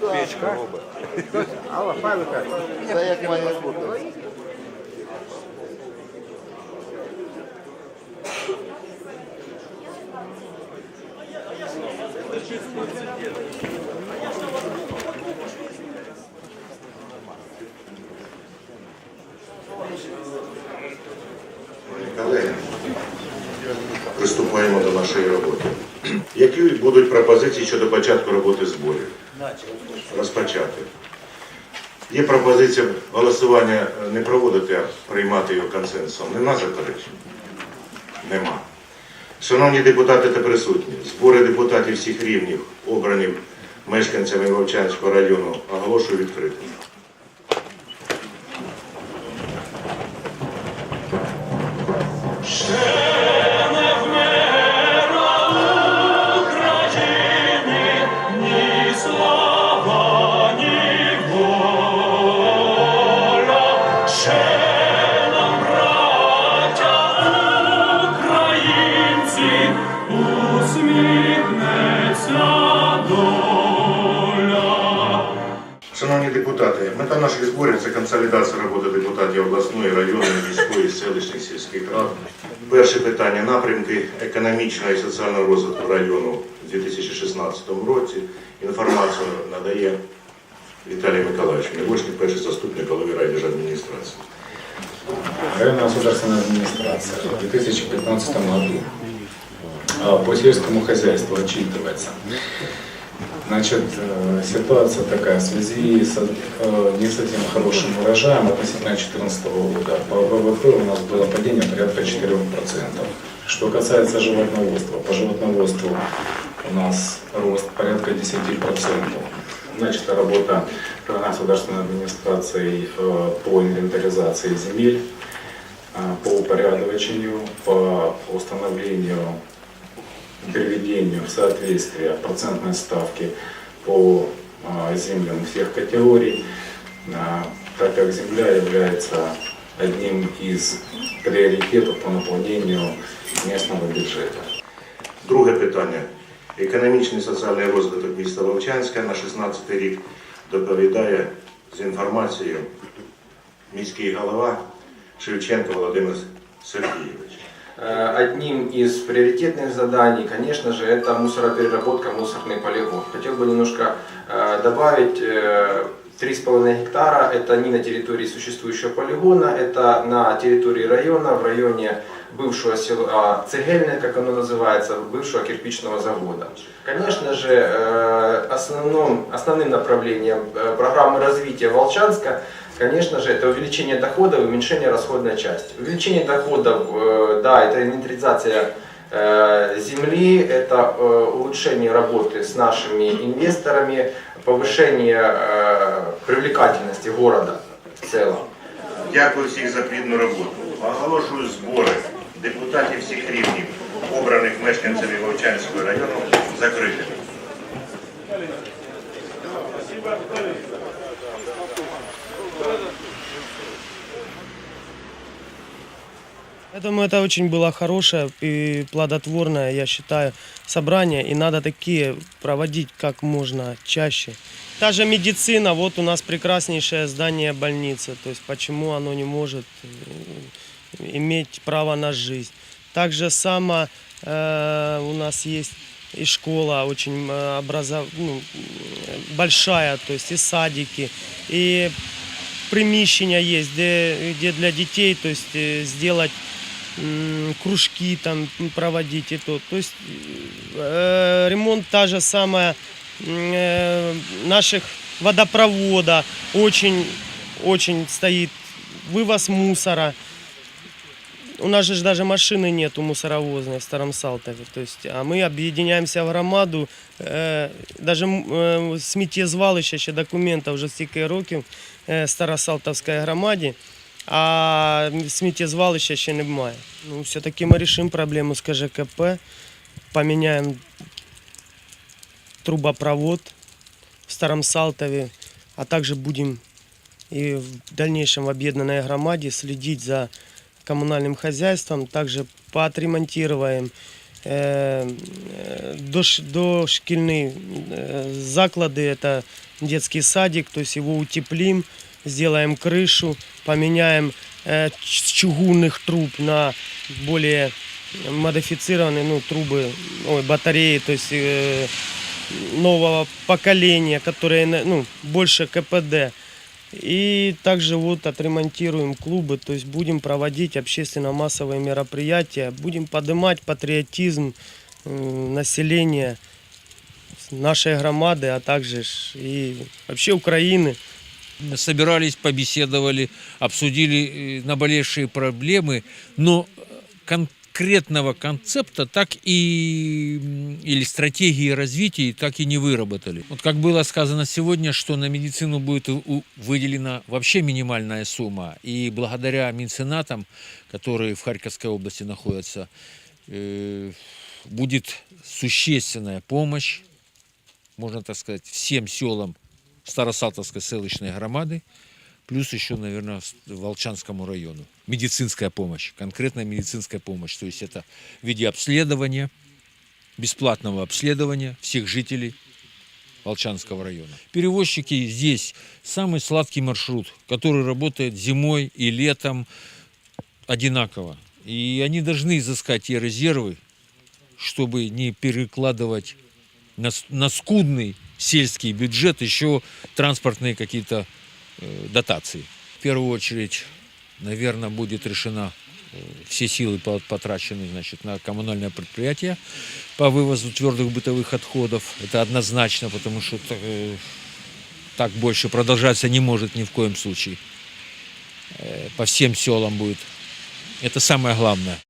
Печка робить. Це як має бути. Приступаємо до нашої роботи. Які будуть пропозиції щодо початку роботи зборів? Розпочати. Є пропозиція голосування не проводити, а приймати його консенсусом. Нема заперечень? Нема. Шановні депутати та присутні, збори депутатів всіх рівнів, обрані мешканцями Вовчанського району, оголошую відкритим. мета наших зборів це консолідація роботи депутатів обласної, районної, міської, селищних, сільських рад. Перше питання напрямки економічного і соціального розвитку району у 2016 році. Інформацію надає Віталій Миколаївич Мілошник, перший заступник голови райдержадміністрації. Районная государственная администрация в 2015 году а, по сельскому хозяйству отчитывается. Значит, э, ситуация такая в связи с э, не совсем хорошим урожаем относительно 2014 года. По ВВП у нас было падение порядка 4%. Что касается животноводства, по животноводству у нас рост порядка 10%. Значит, работа государственной администрации э, по инвентаризации земель, по упорядочению, по установлению, приведению в соответствие процентной ставки по э, землям всех категорий, э, так как земля является одним из приоритетов по наполнению местного бюджета. Друге питання. Економічний і соціальний розвиток міста Вовчанська на 16 рік доповідає з інформацією міський голова Шевченко Володимир Сергійович. Э, Одним из приоритетных заданий, конечно же, это мусоропереработка, мусорный полигон. Хотел бы немножко э, добавить, э, 3,5 гектара это не на территории существующего полигона, это на территории района, в районе бывшего села Цегельное, как оно называется, бывшего кирпичного завода. Конечно же, э, основном, основным направлением э, программы развития Волчанска Конечно же, это увеличение доходов и уменьшение расходной части. Увеличение доходов, э, да, это инвентаризация э, земли, это э, улучшение работы с нашими инвесторами, повышение э, привлекательности города в целом. Дякую всіх за плідну роботу. Оголошую збори депутатів всіх рівнів, обраних мешканцями Вовчанського району, закритими. Поэтому это очень было хорошее и плодотворное, я считаю, собрание. И надо такие проводить как можно чаще. Та же медицина, вот у нас прекраснейшее здание больницы. То есть почему оно не может э, иметь право на жизнь. Так же само э, у нас есть и школа очень э, образов... ну, э, большая, то есть и садики, и приміщення є, де, де для дітей, то есть э, сделать м, кружки там проводить и то. То есть э, ремонт та же самая м, э, наших водопровода очень, очень стоит. Вывоз мусора. У нас же ж даже машины нету мусоровозной в Старом Салтове. То есть, а мы объединяемся в громаду. Э, даже м, э, сміттєзвалище ще документів вже стільки років е, Старосалтовській громаді, а сміттєзвалища ще немає. Ну, все-таки ми вирішимо проблему з КЖКП, поміняємо трубопровод в Старом Салтове, а также будем и в дальнейшем в объединенной громаде следить за коммунальным хозяйством, также поотремонтируем э, э, дош- дошкільні э, заклади, это детский садик, то есть его утеплим, сделаем крышу, поменяем э, чугунных труб на более модифицированные ну, трубы, ой, батареи, то есть э, нового поколения, которые ну, больше КПД. И также вот отремонтируем клубы, то есть будем проводить общественно-массовые мероприятия, будем поднимать патриотизм э, населения нашей громады, а также и вообще Украины. Собирались, побеседовали, обсудили э, наболевшие проблемы, но конкретного концепта так и или стратегии развития так и не выработали. Вот как было сказано сегодня, что на медицину будет выделена вообще минимальная сумма, и благодаря меценатам, которые в Харьковской области находятся, э, будет существенная помощь, можно так сказать, всем селам Старосалтовской селищной громады, плюс еще, наверное, Волчанскому району. Медицинская помощь, конкретная медицинская помощь. То есть это в виде обследования, бесплатного обследования всех жителей Волчанского района. Перевозчики здесь самый сладкий маршрут, который работает зимой и летом одинаково. И они должны изыскать те резервы, чтобы не перекладывать на, на скудный сельский бюджет еще транспортные какие-то э, дотации. В первую очередь, наверное, будет решена э, все силы по- потрачены значит, на коммунальное предприятие по вывозу твердых бытовых отходов. Это однозначно, потому что э, так больше продолжаться не может ни в коем случае. По всем селам будет. Это самое главное.